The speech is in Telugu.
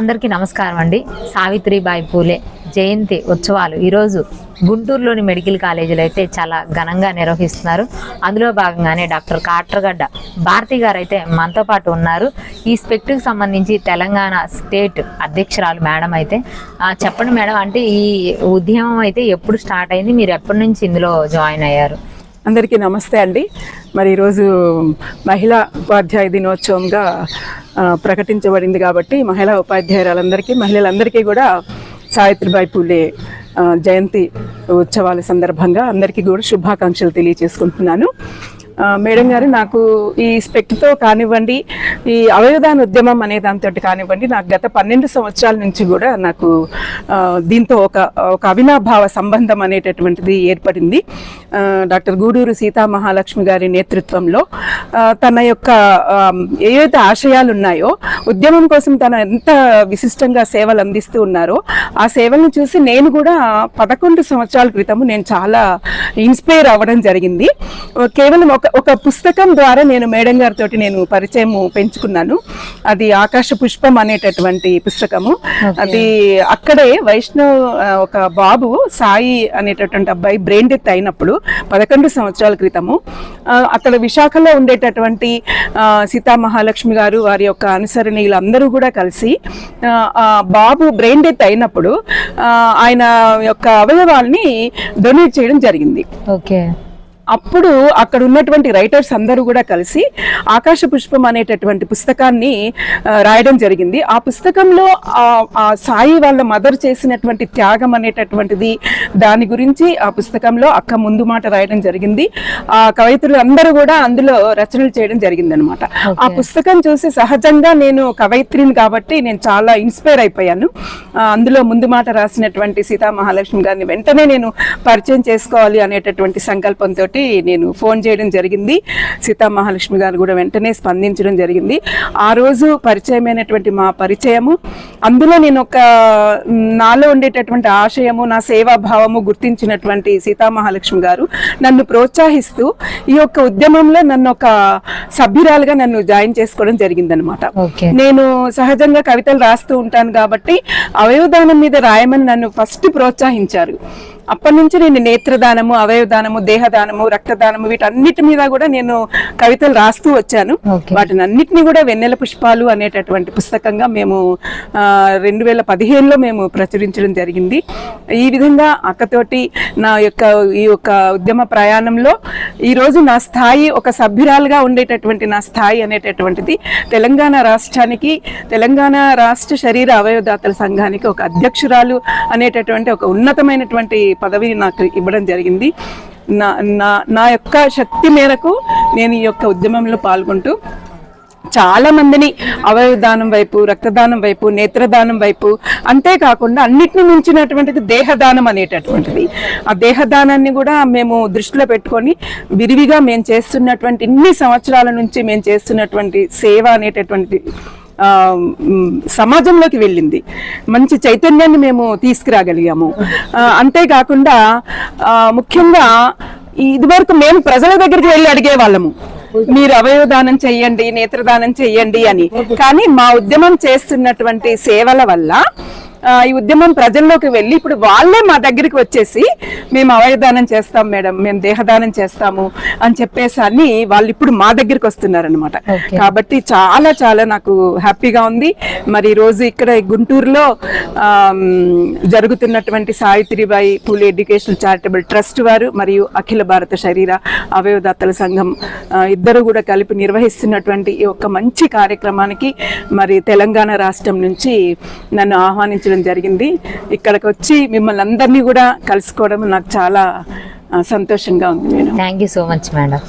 అందరికీ నమస్కారం అండి. సావిత్రిబాయి పూలే జయంతి ఉత్సవాలు ఈరోజు గుంటూరులోని మెడికల్ కాలేజీలో అయితే చాలా ఘనంగా నిర్వహిస్తున్నారు. అందులో భాగంగానే డాక్టర్ కాట్రగడ్డ భారతి గారు అయితే మనతో పాటు ఉన్నారు. ఈ స్పెక్ట్కి సంబంధించి తెలంగాణ స్టేట్ అధ్యక్షురాలు మేడం అయితే చెప్పండి మేడం అంటే ఈ ఉద్యమం అయితే ఎప్పుడు స్టార్ట్ అయింది? మీరు ఎప్పటి నుంచి ఇందులో జాయిన్ అయ్యారు? అందరికీ నమస్తే అండి. మరి ఈరోజు మహిళా ఉపాధ్యాయ దినోత్సవంగా ప్రకటించబడింది కాబట్టి మహిళా ఉపాధ్యాయురాలందరికీ మహిళలందరికీ కూడా సావిత్రిబాయి పూలే జయంతి ఉత్సవాల సందర్భంగా అందరికీ కూడా శుభాకాంక్షలు తెలియజేసుకుంటున్నాను. మేడం గారు నాకు ఈ స్పెక్ట్తో కానివ్వండి ఈ అవయవదాన ఉద్యమం అనే దాంతో కానివ్వండి నాకు గత పన్నెండు సంవత్సరాల నుంచి కూడా నాకు దీంతో ఒక ఒక అవినాభావ సంబంధం అనేటటువంటిది ఏర్పడింది. డాక్టర్ గూడూరు సీతా మహాలక్ష్మి గారి నేతృత్వంలో తన యొక్క ఏవైతే ఆశయాలు ఉన్నాయో ఉద్యమం కోసం తను ఎంత విశిష్టంగా సేవలు అందిస్తూ ఉన్నారో ఆ సేవలను చూసి నేను కూడా పదకొండు సంవత్సరాల క్రితము నేను చాలా ఇన్స్పైర్ అవ్వడం జరిగింది. కేవలం ఒక ఒక పుస్తకం ద్వారా నేను మేడం గారితో నేను పరిచయం పెంచుకున్నాను. అది ఆకాశ పుష్పం అనేటటువంటి పుస్తకము. అది అక్కడే వైష్ణవ్ ఒక బాబు సాయి అనేటటువంటి అబ్బాయి బ్రెయిన్ డెత్ అయినప్పుడు పదకొండు సంవత్సరాల క్రితము అక్కడ విశాఖలో ఉండేటటువంటి సీతామహాలక్ష్మి సీతా మహాలక్ష్మి గారు వారి యొక్క అనుసరణీయులు అందరూ కూడా కలిసి బాబు బ్రెయిన్ డెత్ అయినప్పుడు ఆయన యొక్క అవయవాల్ని డొనేట్ చేయడం జరిగింది. ఓకే. అప్పుడు అక్కడ ఉన్నటువంటి రైటర్స్ అందరూ కూడా కలిసి ఆకాశ పుష్పం అనేటటువంటి పుస్తకాన్ని రాయడం జరిగింది. ఆ పుస్తకంలో ఆ- సాయి వాళ్ళ మదర్ చేసినటువంటి త్యాగం అనేటటువంటిది దాని గురించి ఆ పుస్తకంలో అక్క ముందు మాట రాయడం జరిగింది. ఆ కవయిత్రులు అందరూ కూడా అందులో రచనలు చేయడం జరిగింది అనమాట ఆ పుస్తకం చూసి సహజంగా నేను కవయిత్రిని కాబట్టి నేను చాలా ఇన్స్పైర్ అయిపోయాను. అందులో ముందు మాట రాసినటువంటి సీతా మహాలక్ష్మి గారిని వెంటనే నేను పరిచయం చేసుకోవాలి అనేటటువంటి సంకల్పంతో నేను ఫోన్ చేయడం జరిగింది. సీతా మహాలక్ష్మి గారు కూడా వెంటనే స్పందించడం జరిగింది. ఆ రోజు పరిచయమైనటువంటి మా పరిచయము అందులో నేను ఒక నాలో ఉండేటటువంటి ఆశయము నా సేవాభావము గుర్తించినటువంటి సీతా మహాలక్ష్మి గారు నన్ను ప్రోత్సహిస్తూ ఈ యొక్క ఉద్యమంలో నన్ను ఒక సభ్యురాలుగా నన్ను జాయిన్ చేసుకోవడం జరిగిందనమాట నేను సహజంగా కవితలు రాస్తూ ఉంటాను కాబట్టి అవయవదానం మీద రాయమని నన్ను ఫస్ట్ ప్రోత్సహించారు. అప్పటి నుంచి నేను నేత్రదానము అవయవదానము దేహదానము రక్తదానము వీటన్నిటి మీద కూడా నేను కవితలు రాస్తూ వచ్చాను. వాటిని అన్నిటినీ కూడా వెన్నెల పుష్పాలు అనేటటువంటి పుస్తకంగా మేము రెండు వేల పదిహేనులో మేము ప్రచురించడం జరిగింది. ఈ విధంగా అక్కతోటి నా యొక్క ఈ యొక్క ఉద్యమ ప్రయాణంలో ఈరోజు నా స్థాయి ఒక సభ్యురాలుగా ఉండేటటువంటి నా స్థాయి అనేటటువంటిది తెలంగాణ రాష్ట్రానికి తెలంగాణ రాష్ట్ర శరీర అవయవదాతల సంఘానికి ఒక అధ్యక్షురాలు అనేటటువంటి ఒక ఉన్నతమైనటువంటి పదవిని నాకు ఇవ్వడం జరిగింది. నా నా నా యొక్క శక్తి మేరకు నేను ఈ యొక్క ఉద్యమంలో పాల్గొంటూ చాలా మందిని అవయవదానం వైపు రక్తదానం వైపు నేత్రదానం వైపు అంతేకాకుండా అన్నిటిని మించినటువంటిది దేహదానం అనేటటువంటిది. ఆ దేహదానాన్ని కూడా మేము దృష్టిలో పెట్టుకొని విరివిగా మేము చేస్తున్నటువంటి ఇన్ని సంవత్సరాల నుంచి మేము చేస్తున్నటువంటి సేవ అనేటటువంటి సమాజంలోకి వెళ్ళింది. మంచి చైతన్యాన్ని మేము తీసుకురాగలిగాము. అంతేకాకుండా ముఖ్యంగా ఇదివరకు మేము ప్రజల దగ్గరికి వెళ్ళి అడిగే వాళ్ళము మీరు అవయవదానం చెయ్యండి నేత్రదానం చెయ్యండి అని. కానీ మా ఉద్యమం చేస్తున్నటువంటి సేవల వల్ల ఈ ఉద్యమం ప్రజల్లోకి వెళ్ళి ఇప్పుడు వాళ్ళే మా దగ్గరికి వచ్చేసి మేము అవయదానం చేస్తాం మేడం మేము దేహదానం చేస్తాము అని చెప్పేసి అని వాళ్ళు ఇప్పుడు మా దగ్గరికి వస్తున్నారనమాట. కాబట్టి చాలా చాలా నాకు హ్యాపీగా ఉంది మరి ఈ రోజు ఇక్కడ గుంటూరులో జరుగుతున్నటువంటి Savitribai Phule educational charitable trust వారు మరియు అఖిల భారత శరీర అవయవదాతల సంఘం ఇద్దరు కూడా కలిపి నిర్వహిస్తున్నటువంటి ఈ ఒక్క మంచి కార్యక్రమానికి మరి తెలంగాణ రాష్ట్రం నుంచి నన్ను ఆహ్వానించడం జరిగింది. ఇక్కడికి వచ్చి మిమ్మల్ని అందరినీ కూడా కలుసుకోవడం నాకు చాలా సంతోషంగా ఉంది madam. Thank you so much madam